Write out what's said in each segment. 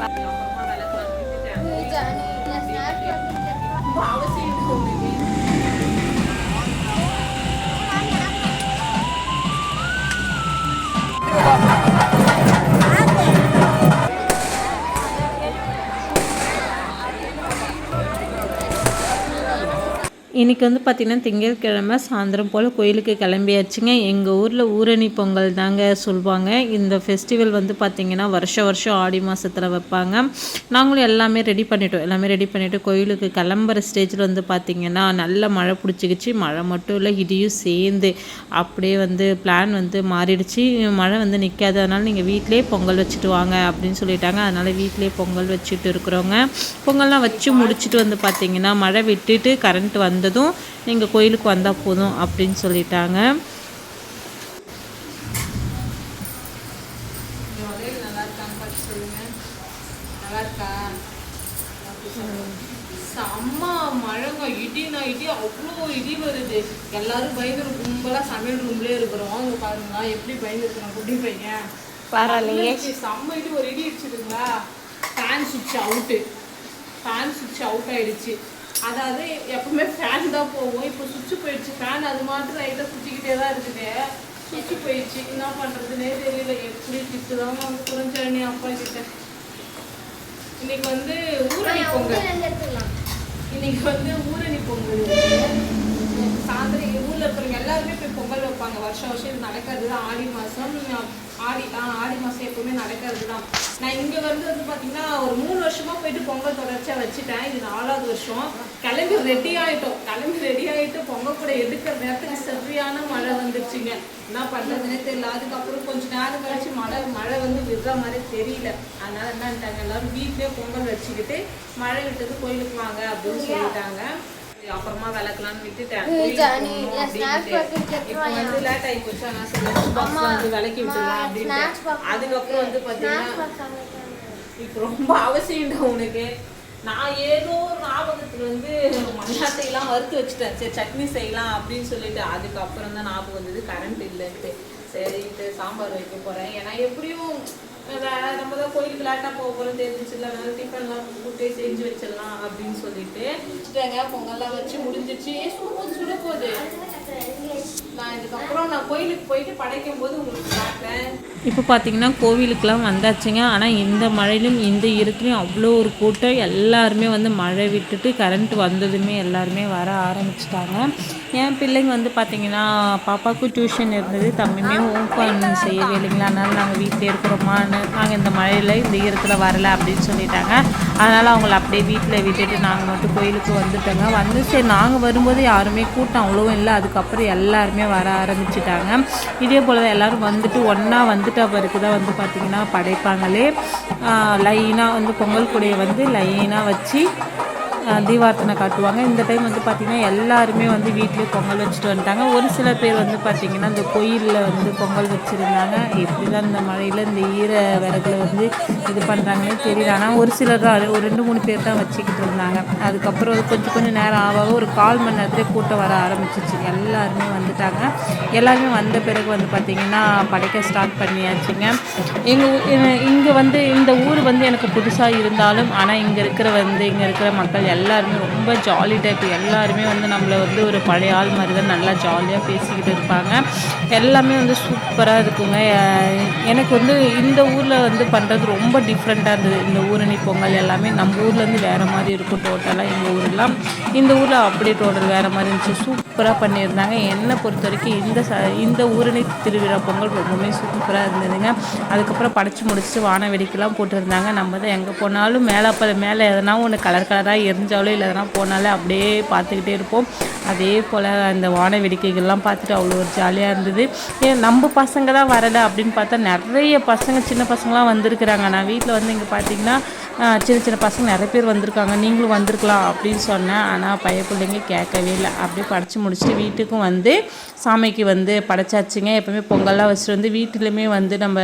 Sekejap ni. Ni. Ni. இன்றைக்கி வந்து பார்த்திங்கன்னா திங்கட்கிழமை சாயந்தரம் போல் கோயிலுக்கு கிளம்பியாச்சுங்க. எங்கள் ஊரில் ஊரணி பொங்கல் தாங்க சொல்லுவாங்க இந்த ஃபெஸ்டிவல் வந்து பார்த்திங்கன்னா வருஷம் வருஷம் ஆடி மாதத்தில் வைப்பாங்க. நாங்களும் எல்லாமே ரெடி பண்ணிட்டோம். எல்லாமே ரெடி பண்ணிவிட்டு கோயிலுக்கு கிளம்புற ஸ்டேஜில் வந்து பார்த்திங்கன்னா நல்ல மழை பிடிச்சிக்கிச்சு. மழை மட்டும் இல்லை இடியும் சேர்ந்து அப்படியே வந்து பிளான் வந்து மாறிடுச்சு. மழை வந்து நிற்காது அதனால் நீங்கள் வீட்டிலே பொங்கல் வச்சுட்டு வாங்க அப்படின்னு சொல்லிட்டாங்க. அதனால் வீட்டிலே பொங்கல் வச்சுட்டு இருக்கிறோங்க. பொங்கல்லாம் வச்சு முடிச்சுட்டு வந்து பார்த்திங்கன்னா மழை விட்டுட்டு கரண்ட் வந்ததும் நீங்கள் கோயிலுக்கு வந்தால் போதும் அப்படின்னு சொல்லிட்டாங்க. செம்ம மழைங்க. இடினா இடி அவ்வளோ இடி வருது. எல்லாரும் பயந்துரு கும்பலா சமையல் ரூம்லயே இருக்கிறோம். இங்க பாருங்க எப்படி பயந்துருக்கிறோம் குட்டி பையன். பரவாயில்லையே. செம்ம இடி. ஒரு இடி இடிச்சுதுங்களா? ஃபேன் சுவிட்ச் அவுட்டு ஃபேன் சுவிட்ச் அவுட் ஆயிடுச்சு. அதாவது எப்பவுமே ஃபேன் தான் போகும் இப்போ சுவிட்ச் போயிடுச்சு. ஃபேன் அது மாத்திரம் லைட்டாக சுற்றிக்கிட்டே தான் இருக்குது. சுவிட்ச் போயிடுச்சு. என்ன பண்ணுறதுனே தெரியல. எப்படி திட்டு தான் புரிஞ்சாணி அப்பா கிட்ட. இன்னைக்கு வந்து ஊரணி பொங்கல். இன்னைக்கு வந்து ஊரணி பொங்கல். சாயந்தரம் ஊர்ல இருக்கிறவங்க எல்லாருமே போய் பொங்கல் வைப்பாங்க. வருஷம் வருஷம் இது நடக்கிறது தான் ஆடி மாசம் ஆடி ஆ ஆடி மாசம் எப்பவுமே நடக்கிறது தான் நான் இங்க வந்து வந்து பாத்தீங்கன்னா ஒரு மூணு வருஷமா போயிட்டு பொங்கல் தொடர்ச்சியா வச்சுட்டேன். இது நாலாவது வருஷம். கிளம்பி ரெடி ஆயிட்டோம். கிளம்பி ரெடி ஆயிட்டு பொங்கல் கூட எடுக்கிற நேரத்துக்கு சரியான மழை வந்துருச்சுங்க. என்ன பண்றதுனே தெரியல. அதுக்கப்புறம் கொஞ்ச நேரம் கழிச்சு மழை மழை வந்து விடுற மாதிரி தெரியல. அதனால என்னன்ட்டாங்க எல்லாரும் வீட்லயே பொங்கல் வச்சுக்கிட்டு மழை விட்டது கோயிலுக்கு வாங்க அப்படின்னு சொல்லிட்டாங்க. அப்புறமா விளக்கலாம்னு விட்டுட்டேன். இப்போ வந்து லேட் ஆகி போச்சு. ஆனால் சரி lunch box ல வந்து விளக்கி விட்டுலாம் அப்படின்ட்டு. அதுக்கப்புறம் வந்து பார்த்தீங்கன்னா இப்போ ரொம்ப அவசியம்டா உனக்கு. நான் ஏதோ ஒரு ஞாபகத்துல வந்து மண்ணாட்டையெல்லாம் வறுத்து வச்சுட்டேன். சரி சட்னி செய்யலாம் அப்படின்னு சொல்லிட்டு அதுக்கப்புறம் தான் ஞாபகம் வந்தது. கரண்ட் இல்லைன்ட்டு சரின்ட்டு சாம்பார் வைக்க போறேன். ஏன்னா எப்படியும் நம்ம தான் கோயிலுக்கு லேட்டாக போக போகிறோம் தெரிஞ்சிச்சுல அதனால டிஃபன்லாம் கூட்டே செஞ்சு வச்சிடலாம் அப்படின்னு சொல்லிட்டு. வச்சுட்டாங்க. பொங்கல்லாம் வச்சு முடிஞ்சிச்சு சுடும் சுட போகுது. நான் இதுக்கப்புறம் நான் கோயிலுக்கு போயிட்டு படைக்கும் போது உங்களுக்கு இப்போ பார்த்தீங்கன்னா கோவிலுக்கெலாம் வந்தாச்சுங்க. ஆனால் இந்த மழையிலும் இந்த இருட்டிலும் அவ்வளோ ஒரு கூட்டம். எல்லாருமே வந்து மழை விட்டுட்டு கரண்ட் வந்ததுமே எல்லாருமே வர ஆரம்பிச்சிட்டாங்க. என் பிள்ளைங்க வந்து பார்த்தீங்கன்னா பாப்பாவுக்கு டியூஷன் இருந்தது. தம்பியுமே ஹோம் பண்ண செய்யவே இல்லைங்களா? அதனால் நாங்கள் வீட்டிலே இருக்கிறோமான்னு நாங்கள் இந்த மழையில் இந்த ஈரத்தில் வரலை அப்படின்னு சொல்லிட்டாங்க. அதனால் அவங்கள அப்படியே வீட்டில் விட்டுட்டு நாங்கள் மட்டும் கோயிலுக்கு வந்துட்டோங்க. வந்து சரி நாங்கள் வரும்போது யாருமே கூட்டம் அவ்வளோவும் இல்லை. அதுக்கப்புறம் எல்லாருமே வர ஆரம்பிச்சிட்டாங்க. இதே போல் தான் எல்லோரும் வந்துட்டு ஒன்றா வந்து வந்துட்ட பிறகு தான் வந்து பார்த்திங்கன்னா படைப்பாங்களே. லைனாக வந்து பொங்கல் கூடையை வந்து லைனாக வச்சு தீபார்த்தனை காட்டுவாங்க. இந்த டைம் வந்து பார்த்திங்கன்னா எல்லாருமே வந்து வீட்லேயே பொங்கல் வச்சுட்டு வந்துட்டாங்க. ஒரு சில பேர் வந்து பார்த்திங்கன்னா இந்த கோயிலில் வந்து பொங்கல் வச்சுருந்தாங்க. எப்படி தான் இந்த மழையில் இந்த ஈர விறகுல வந்து இது பண்ணுறாங்கன்னே தெரியல. ஆனால் ஒரு சிலர் தான் ஒரு ரெண்டு மூணு பேர் தான் வச்சுக்கிட்டு இருந்தாங்க. அதுக்கப்புறம் அது கொஞ்சம் கொஞ்சம் நேரம் ஆக ஒரு கால் மணி நேரத்துலேயே கூட்டம் வர ஆரம்பிச்சிச்சு. எல்லாருமே வந்துட்டாங்க. எல்லாருமே வந்த பிறகு வந்து பார்த்திங்கன்னா படைக்க ஸ்டார்ட் பண்ணியாச்சுங்க. எங்கள் இங்கே வந்து இந்த ஊர் வந்து எனக்கு புதுசாக இருந்தாலும் ஆனால் இங்கே இருக்கிற வந்து இங்கே இருக்கிற மக்கள் எல்லாருமே ரொம்ப ஜாலி டைப் எல்லாருமே வந்து நம்மளை வந்து ஒரு பழைய ஆள் மாதிரி தான் நல்லா ஜாலியாக பேசிக்கிட்டு இருப்பாங்க. எல்லாமே வந்து சூப்பராக இருக்குங்க. எனக்கு வந்து இந்த ஊரில் வந்து பண்ணுறது ரொம்ப டிஃப்ரெண்ட்டாக இருந்தது. இந்த ஊரணி பொங்கல் எல்லாமே நம்ம ஊர்லேருந்து வேறு மாதிரி இருக்கும் டோட்டலாக எங்கள் ஊரெலாம் இந்த ஊரில் அப்படியே டோட்டல் வேறு மாதிரி இருந்துச்சு. சூப்பராக பண்ணியிருந்தாங்க. என்னை பொறுத்த வரைக்கும் இந்த ச இந்த ஊரணி திருவிழா பொங்கல் ரொம்பவுமே சூப்பராக இருந்ததுங்க. அதுக்கப்புறம் படைச்சி முடிச்சுட்டு வான வெடிக்கெலாம் போட்டிருந்தாங்க. நம்ம தான் எங்கே போனாலும் மேலே அப்போ மேலே எதனா ஒன்று கலர் கலராக இருந்து எரிஞ்சாலும் இல்லை. எதனா போனாலே அப்படியே பார்த்துக்கிட்டே இருப்போம். அதே போல் அந்த வான வேடிக்கைகள்லாம் பார்த்துட்டு அவ்வளோ ஒரு ஜாலியாக இருந்தது. ஏன் நம்ம பசங்க தான் வரலை அப்படின்னு பார்த்தா நிறைய பசங்க சின்ன பசங்களாம் வந்திருக்கிறாங்க. நான் வீட்டில் வந்து இங்கே பார்த்தீங்கன்னா சின்ன சின்ன பசங்க நிறைய பேர் வந்திருக்காங்க. நீங்களும் வந்திருக்கலாம் அப்படின்னு சொன்னேன். ஆனால் பைய பிள்ளைங்க கேட்கவே இல்லை. அப்படியே படித்து முடிச்சுட்டு வீட்டுக்கும் வந்து சாமிக்கு வந்து படைச்சாச்சுங்க. எப்போவுமே பொங்கல்லாம் வச்சுட்டு வந்து வீட்டிலையுமே வந்து நம்ம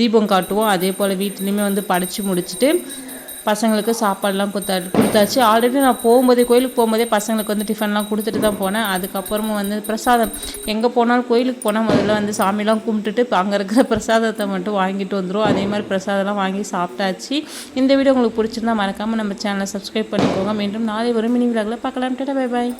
தீபம் காட்டுவோம். அதே போல் வீட்டிலையுமே வந்து படைச்சு முடிச்சுட்டு பசங்களுக்கு சாப்பாடுலாம் கொடுத்தா கொடுத்தாச்சு. ஆல்ரெடி நான் போகும்போதே கோயிலுக்கு போகும்போதே பசங்களுக்கு வந்து டிஃபன்லாம் கொடுத்துட்டு தான் போனேன். அதுக்கப்புறமும் வந்து பிரசாதம் எங்கே போனாலும் கோயிலுக்கு போனால் முதல்ல வந்து சாமிலாம் கும்பிட்டுட்டு அங்கே இருக்கிற பிரசாதத்தை மட்டும் வாங்கிட்டு வந்துடும் அதே மாதிரி பிரசாதம்லாம் வாங்கி சாப்பிட்டாச்சு. இந்த வீடியோ உங்களுக்கு பிடிச்சிருந்தா மறக்காமல் நம்ம சேனலை சப்ஸ்கிரைப் பண்ணிக்கோங்க. மீண்டும் நாளை ஒரு மினி விலாகில் பார்க்கலாம். Data bye bye